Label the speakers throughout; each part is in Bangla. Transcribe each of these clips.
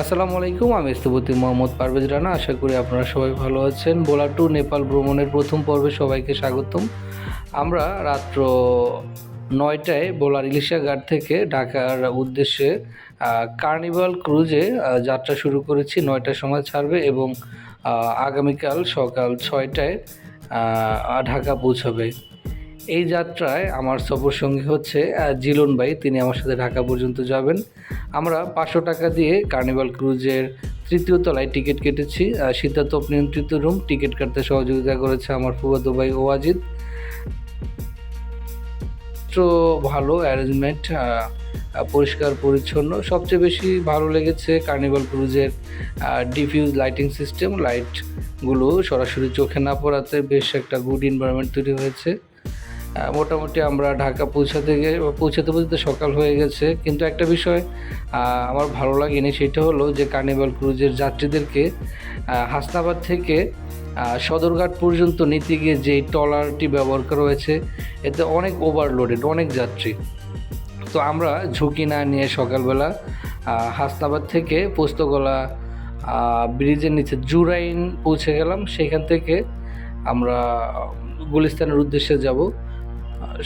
Speaker 1: আসসালামু আলাইকুম, আমি স্থপতি মোহাম্মদ পারভেজ রানা। আশা করি আপনারা সবাই ভালো আছেন। বোলা টু নেপাল ভ্রমণের প্রথম পর্বে সবাইকে স্বাগতম। আমরা রাত্র নয়টায় বোলার ইলিশা ঘাট থেকে ঢাকার উদ্দেশ্যে কার্নিভাল ক্রুজে যাত্রা শুরু করেছি। নয়টার সময় ছাড়বে এবং আগামীকাল সকাল ছয়টায় ঢাকা পৌঁছাবে। এই যাত্রায় আমার সফর সঙ্গী হচ্ছে জিলন ভাই। তিনি আমার সাথে ঢাকা পর্যন্ত যাবেন। আমরা পাঁচশো টাকা দিয়ে কার্নিভাল ক্রুজের তৃতীয় তলায় টিকিট কেটেছি শীতাতপ নিয়ন্ত্রিত রুম টিকিট কাটতে সহযোগিতা করেছে আমার ফুফাতো ভাই ওয়াজিদ। ভালো অ্যারেঞ্জমেন্ট পরিষ্কার, পরিচ্ছন্ন। সবচেয়ে বেশি ভালো লেগেছে কার্নিভাল ক্রুজের ডিফিউজ লাইটিং সিস্টেম লাইটগুলো সরাসরি চোখে না পড়াতে বেশ একটা গুড এনভায়রনমেন্ট তৈরি হয়েছে। মোটামুটি আমরা ঢাকা পৌঁছাতে গিয়ে পৌঁছাতে পৌঁছাতে সকাল হয়ে গেছে। কিন্তু একটা বিষয় আমার ভালো লাগেনি, সেটা হলো যে কার্নিভাল ক্রুজের যাত্রীদেরকে হাসনাবাদ থেকে সদরঘাট পর্যন্ত নিতে গিয়ে যে ট্রলারটি ব্যবহার করা হয়েছে, এতে অনেক ওভারলোডেড অনেক যাত্রী। তো আমরা ঝুঁকি না নিয়ে সকালবেলা হাসনাবাদ থেকে পোস্তগোলা ব্রিজের নিচে জুরাইন পৌঁছে গেলাম। সেখান থেকে আমরা গুলিস্তানের উদ্দেশ্যে যাব।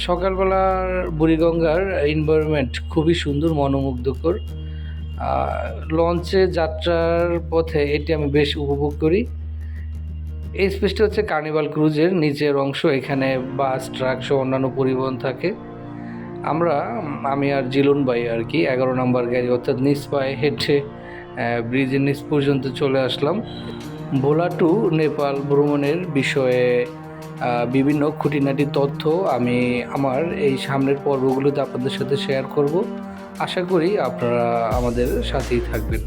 Speaker 1: সকালবেলার বুড়িগঙ্গার এনভায়রনমেন্ট খুবই সুন্দর, মনোমুগ্ধকর। লঞ্চে যাত্রার পথে এটি আমি বেশ উপভোগ করি। এই স্পেসটি হচ্ছে কার্নিভাল ক্রুজের নিচের অংশ, এখানে বাস ট্রাক সহ অন্যান্য পরিবহন থাকে। আমরা, আমি আর জিলুন ভাই আর কি, এগারো নম্বর গাড়ি, অর্থাৎ নিচ পায়ে হেঁটে ব্রিজের নিচ পর্যন্ত চলে আসলাম। ভোলা টু নেপাল ভ্রমণের বিষয়ে বিভিন্ন খুঁটিনাটি তথ্য আমি আমার এই সামনের পর্বগুলোতে আপনাদের সাথে শেয়ার করব। আশা করি আপনারা আমাদের সাথেই থাকবেন।